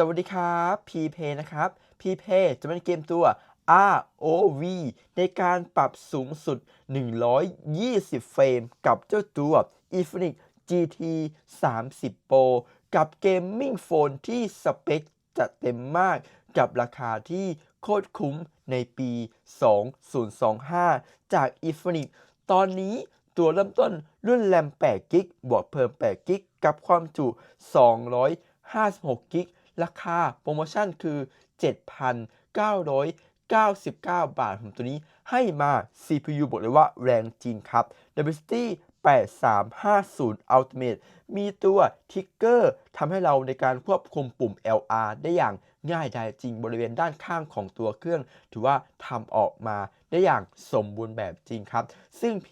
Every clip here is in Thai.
สวัสดีครับพีเพนะครับพีเพจะเป็นเกมตัว ROV ในการปรับสูงสุด 120 เฟรม กับเจ้าตัว Infinix GT 30 Pro กับเกมมิ่งโฟนที่สเปคจัดเต็มมาก กับราคาที่โคตรคุ้มในปี 2025 จาก Infinix ตอนนี้ตัวเริ่มต้นรุ่นแรม8กิกบวกเพิ่ม8กิกกับความจุ 256กิก ราคาโปรโมชั่นคือ 7,999 บาทผมตัวนี้ให้มา CPU บอกเลยว่าแรงจริงครับ Dimensity 8350 Ultimate มีตัวทิกเกอร์ทำให้เราในการควบคุมปุ่ม LR ได้อย่างง่ายดายจริงบริเวณด้านข้างของตัวเครื่อง ถือว่าทำออกมา ได้อย่างสมบูรณ์แบบจริงครับ ซึ่ง P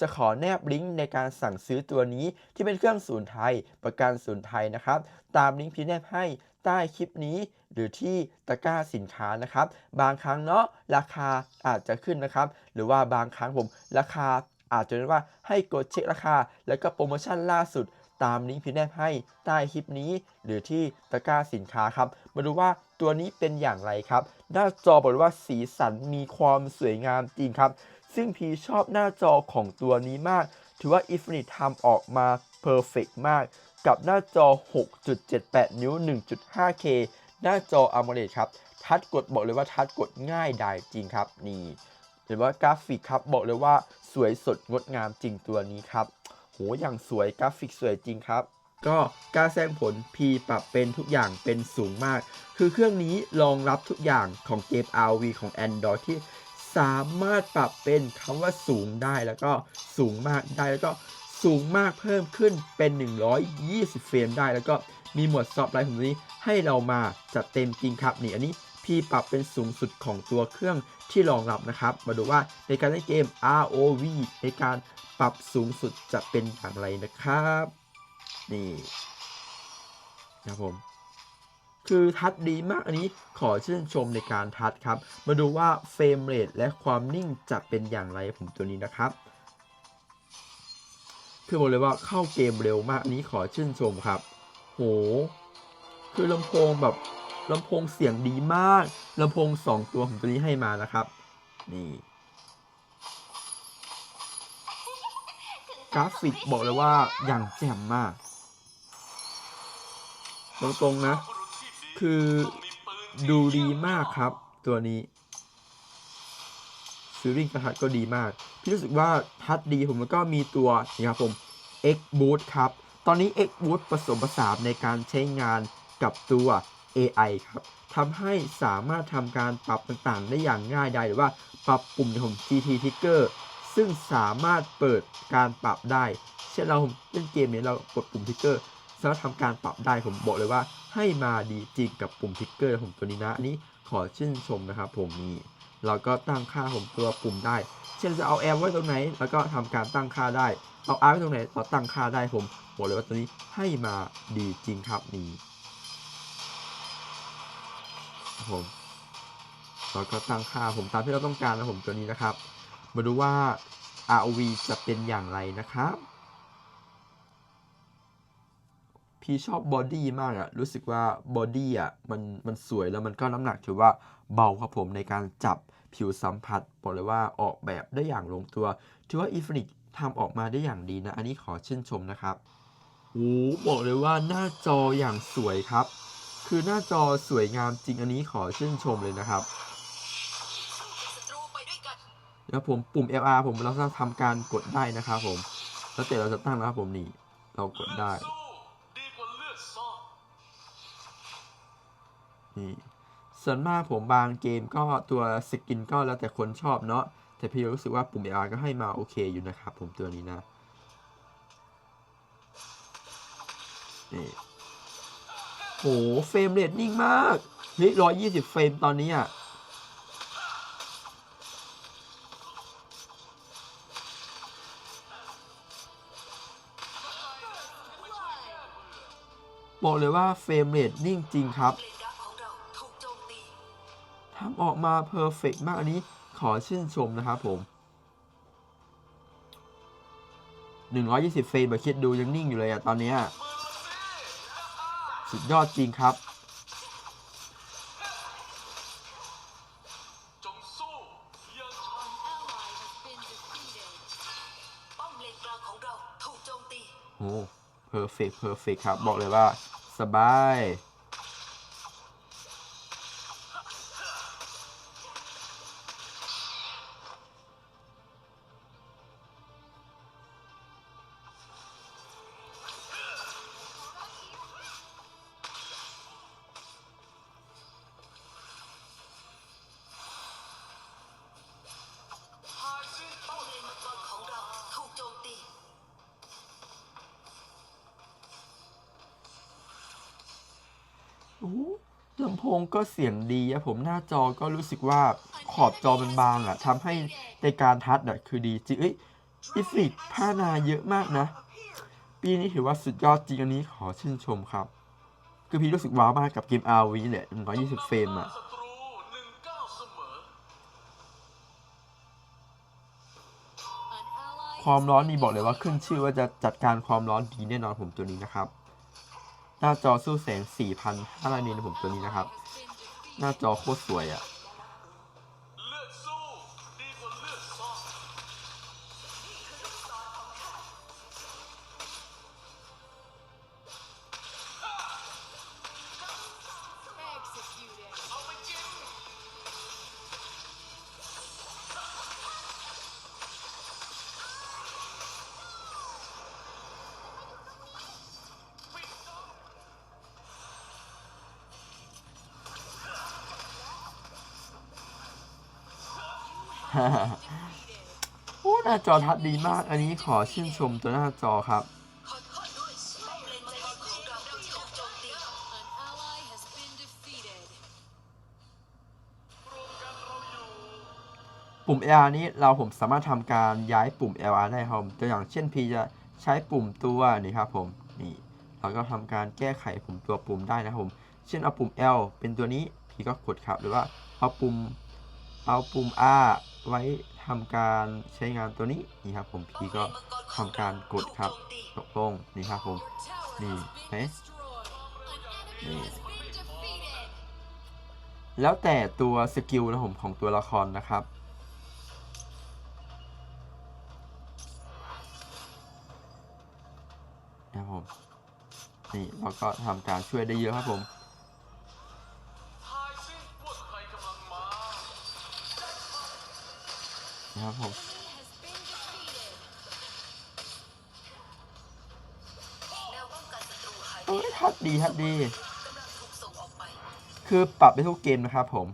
จะขอแนบลิงก์ในการสั่งซื้อตัวนี้ที่เป็นเครื่องศูนย์ไทย ประกันศูนย์ไทยนะครับ ตามลิงก์พีแนบให้ใต้คลิปนี้หรือที่ตะกร้าสินค้านะครับ บางครั้งเนาะราคาอาจจะขึ้นนะครับ หรือว่าบางครั้งผมราคาอาจจะเรียกว่าให้กดเช็คราคา แล้วก็โปรโมชั่นล่าสุดตามลิงก์พีแนบให้ใต้คลิปนี้ หรือที่ตะกร้าสินค้าครับ มาดูว่า ตัวนี้เป็นอย่างไรครับ หน้าจอบอกเลยว่าสีสันมีความสวยงามจริงครับ ซึ่งพีชอบหน้าจอของตัวนี้มาก ถือว่า Infinix ทำออกมาเพอร์เฟกมาก กับหน้าจอ 6.78 นิ้ว 1.5K หน้าจอ AMOLED ครับ ทัดกดบอกเลยว่าทัดกดง่ายดายจริงครับนี่เห็นว่ากราฟิกครับบอกเลยว่าสวยสดงดงามจริงตัวนี้ครับโหอย่างสวยกราฟิกสวยจริงครับ ก็การแสดงผล P ปรับเป็นทุกอย่างเป็นสูงมาก คือเครื่องนี้รองรับทุกอย่างของเกม RV ของ Android ที่สามารถปรับเป็นคำว่าสูงได้แล้วก็สูงมากได้แล้วก็สูงมากเพิ่มขึ้นเป็น 120 เฟรมได้แล้วก็มีหมวดซอฟต์ไลท์ของนี้ให้เรามาจัดเต็มจริงครับนี่อันนี้พี่ปรับเป็นสูงสุดของตัวเครื่องที่รองรับนะครับ มาดูว่าในการเล่นเกม ROV ในการปรับสูงสุดจะเป็นอย่างไรนะครับ นี่นะครับผมคือทัดดีมากอันนี้ขอชื่นชมในการทัดครับ มาดูว่าเฟรมเรทและความนิ่งจะเป็นอย่างไรผมตัวนี้นะครับ คือบอกเลยว่าเข้าเกมเร็วมากอันนี้ขอชื่นชมครับ โห คือลำโพงแบบลำโพงเสียงดีมากลำโพง2ตัวของตัวนี้ให้มานะครับ นี่กราฟิกบอกเลยว่าอย่างแจ่มมาก ตรงๆนะ คือดูดีมากครับ ตัวนี้ฟิลลิงกระทัดก็ดีมาก พี่รู้สึกว่าทัดดีผมแล้วก็มีตัวนี่ครับผม X Boost ครับ ตอนนี้ X Boost ผสมผสานในการใช้งานกับตัว AI ครับทำให้สามารถทำการปรับต่างๆ ได้อย่างง่ายดายหรือว่าปรับปุ่มของ GT Trigger ซึ่งสามารถเปิดการปรับได้ เช่นเราเล่นเกมนี้เรากดปุ่มทิกเกอร์ สามารถทำการปรับได้ผมบอกเลยว่าให้มาดีจริงกับปุ่มทิกเกอร์ผมตัวนี้นะอันนี้ขอชื่นชมนะครับผมนี่เราก็ตั้งค่าผมตัวปุ่มได้ เช่นจะเอาแอมไว้ตรงไหน แล้วก็ทำการตั้งค่าได้ เอาอาร์ไว้ตรงไหนเราตั้งค่าได้ผมบอกเลยว่าตัวนี้ให้มาดีจริงครับนี่ผมเราก็ตั้งค่าผมตามที่เราต้องการนะผมตัวนี้นะครับ มาดูว่า ROV จะเป็นอย่างไรนะครับ พี่ชอบบอดี้มากอะรู้สึกว่าบอดี้อะมันมันสวยแล้วมันก็น้ำหนักถือว่าเบาครับผมในการจับผิวสัมผัสบอกเลยว่าออกแบบได้อย่างลงตัวถือว่า i n f i n i x ทำออกมาได้อย่างดีนะ อันนี้ขอชื่นชมนะครับโอ้บอกเลยว่าหน้าจออย่างสวยครับ คือหน้าจอสวยงามจริงอันนี้ขอชื่นชมเลยนะครับศัตรูไปด้วยกันแล้วผมปุ่ม LR ผมเราสามารถทำการกดได้นะครับผม แล้วแต่เราจะตั้งนะครับผมนี่ เรากดได้ดี นี่ส่วนมากผมบางเกมก็ตัวสกินก็แล้วแต่คนชอบเนาะแต่พี่รู้สึกว่าปุ่ม LR ก็ให้มาโอเคอยู่นะครับผมตัวนี้นะนี่โหเฟรมเรทนิ่งมากเฮ้ยร้อยยี่สิบเฟรมตอนนี้อะบอกเลยว่าเฟรมเรทนิ่งจริงครับ ทํออกมาเพอร์เฟกมากอันนี้ขอชื่นชมนะครับผม 120เฟรมมาคิดดูยังนิ่งอยู่เลยอะตอนนี้สุดยอดจริงครับโอ้เพอร์เฟกเพอร์เฟกครับ บอกเลยว่า สบาย ลำโพงก็เสียงดีอะผมหน้าจอก็รู้สึกว่าขอบจอมันบางอะทำให้ในการทัดอะคือดีจริงเอ้ยอิฟิกพัฒนาเยอะมากนะ ปีนี้ถือว่าสุดยอดจริงอันนี้ขอชื่นชมครับ คือพี่รู้สึกว้าวมากกับเกม RV แหละ120 เฟรมอะศัตรูหนึ่งเก้าเสมอความร้อนนี่บอกเลยว่าขึ้นชื่อว่าจะจัดการความร้อนดีแน่นอนผมตัวนี้นะครับ หน้าจอสู้แสง4,500นิตผมตัวนี้นะครับ หน้าจอโคตรสวยอะเโอ้หน้าจอทัดดีมาก อันนี้ขอชื่นชมตัวหน้าจอครับ ปุ่ม L นี้เราผมสามารถทำการย้ายปุ่ม LR ได้ครับตัวอย่างเช่นพีจะใช้ปุ่มตัวนี่ครับผมนี่เราก็ทำการแก้ไขปุ่มตัวปุ่มได้นะครับผม เช่นเอาปุ่ม L เป็นตัวนี้พีก็กดครับ หรือว่าเอาปุ่มเอาปุ่ม R ไว้ทำการใช้งานตัวนี้นี่ครับผมพีก็ทำการกดครับตกลงนี่ครับผมนี่เห็นนี่แล้วแต่ตัวสกิลนะผมของตัวละครนะครับนะครับผมนี่เราก็ทำการช่วยได้เยอะครับผม นะครับผมโอ้ยทัดดีทัดดี คือปรับได้ทุกเกมนะครับผม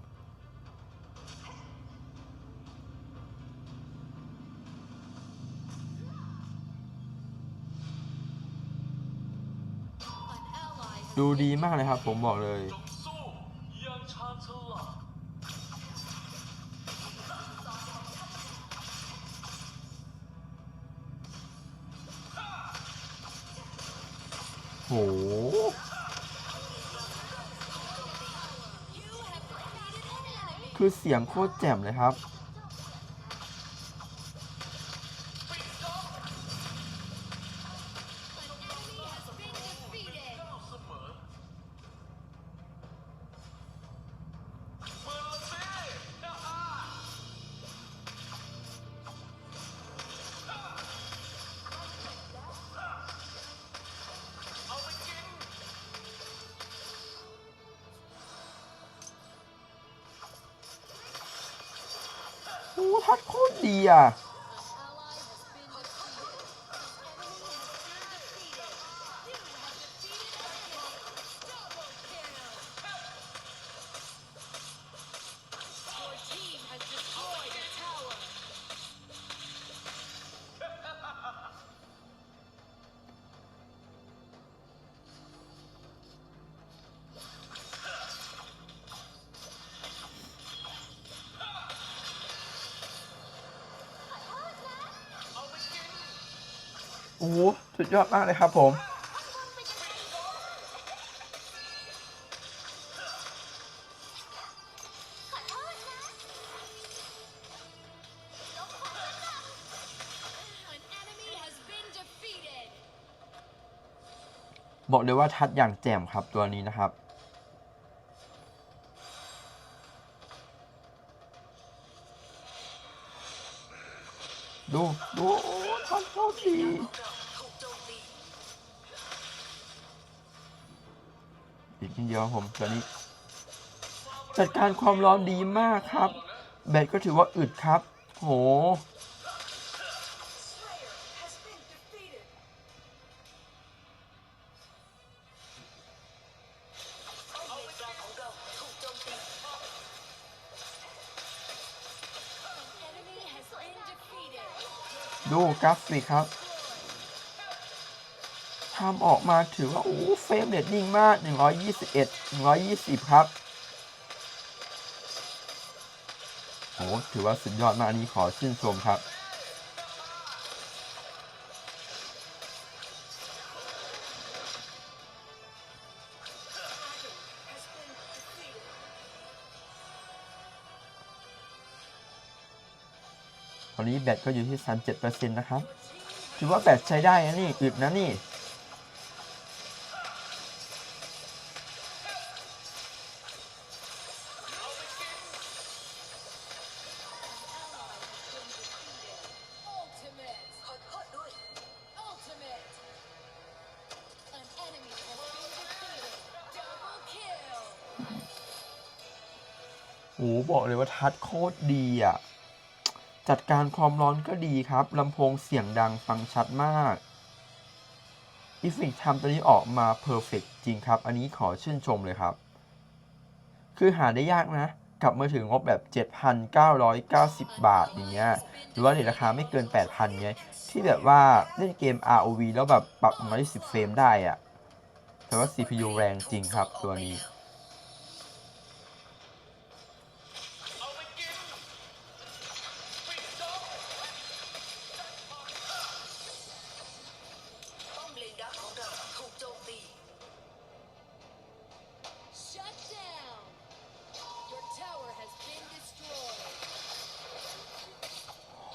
ดูดีมากเลยครับผมบอกเลย หคือเสียงโคตรแจ่มเลยครับ ทัดโโอ้โหสุดยอดมากเลยครับผม บอกเลยว่าทัดอย่างแจ่มครับตัวนี้นะครับดูดูทัดโคตรดี ของเราถูกโจมตี อีกนิดเดียว ครับผมตอนนี้ จัดการความร้อนดีมากครับ แบตก็ถือว่าอึดครับ โหดูกราฟิกครับ ทำออกมาถือว่าโอ้เฟรมเรทนิ่งมาก 121 120 ครับโอ้ถือว่าสุดยอดมากอันนี้ขอชื่นชมครับตอนนี้แบตก็อยู่ที่ 37%นะครับ ถือว่าแบตใช้ได้นะนี่อึดนะนี่ โอ้บอกเลยว่าทัชโคตรดีอะ จัดการความร้อนก็ดีครับลำโพงเสียงดังฟังชัดมากอีฟิกทำตัวนี้ออกมาเพอร์เฟกจริงครับ อันนี้ขอชื่นชมเลยครับ คือหาได้ยากนะกลับมาถึงงบแบบ 7,990 บาทอย่างเงี้ย หรือว่าในราคาไม่เกิน 8,000เงี้ย ที่แบบว่าเล่นเกม ROV แล้วแบบปรับ110เฟรมได้อะแต่ว่า CPU แรงจริงครับตัวนี้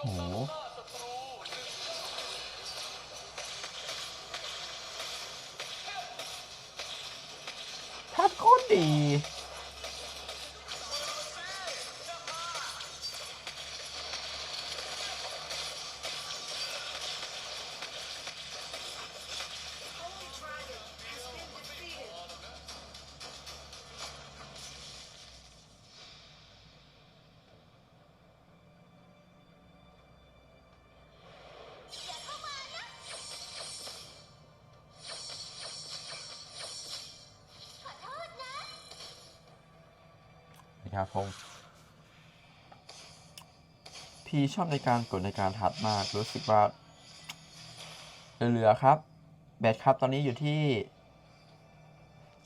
โครับผมพี่ชอบในการกดในการทัดมาก รู้สึกว่าเหลือครับ แบตครับตอนนี้อยู่ที่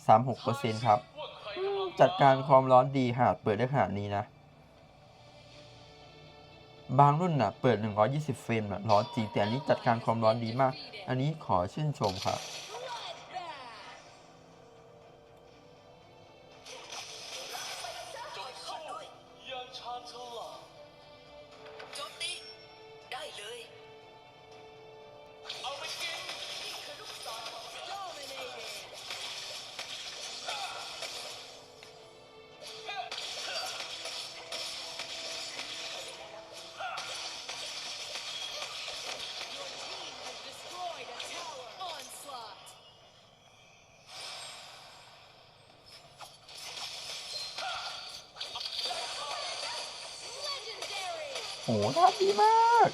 36%ครับว่าใครอืมจัดการความร้อนดีหาดเปิดได้ขนาดนี้นะ บางรุ่นน่ะ เปิด 120 เฟรมน่ะร้อนจริงแต่อันนี้จัดการความร้อนดีมาก อันนี้ขอชื่นชมครับ โหท่าดีมาก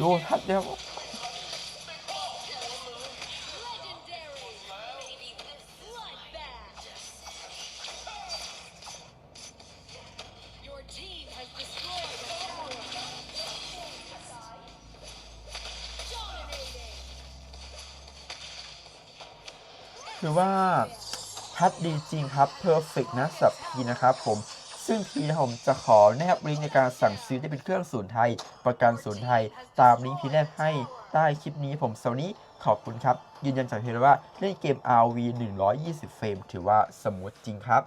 ดูทัดเดียว คือว่าพัดดีจริงครับเพอร์เฟกนะสับพีนะครับผมซึ่งพีนะผมจะขอแนบลิงก์ในการสั่งซื้อได้เป็นเครื่องศูนย์ไทย ประกันศูนย์ไทย ตามลิงก์พีแนบให้ใต้คลิปนี้ผมสวันนี้ขอบคุณครับ ยืนยันจากเพียว่าเล่นเกม RV 120 เฟรมถือว่าสมูทจริงครับ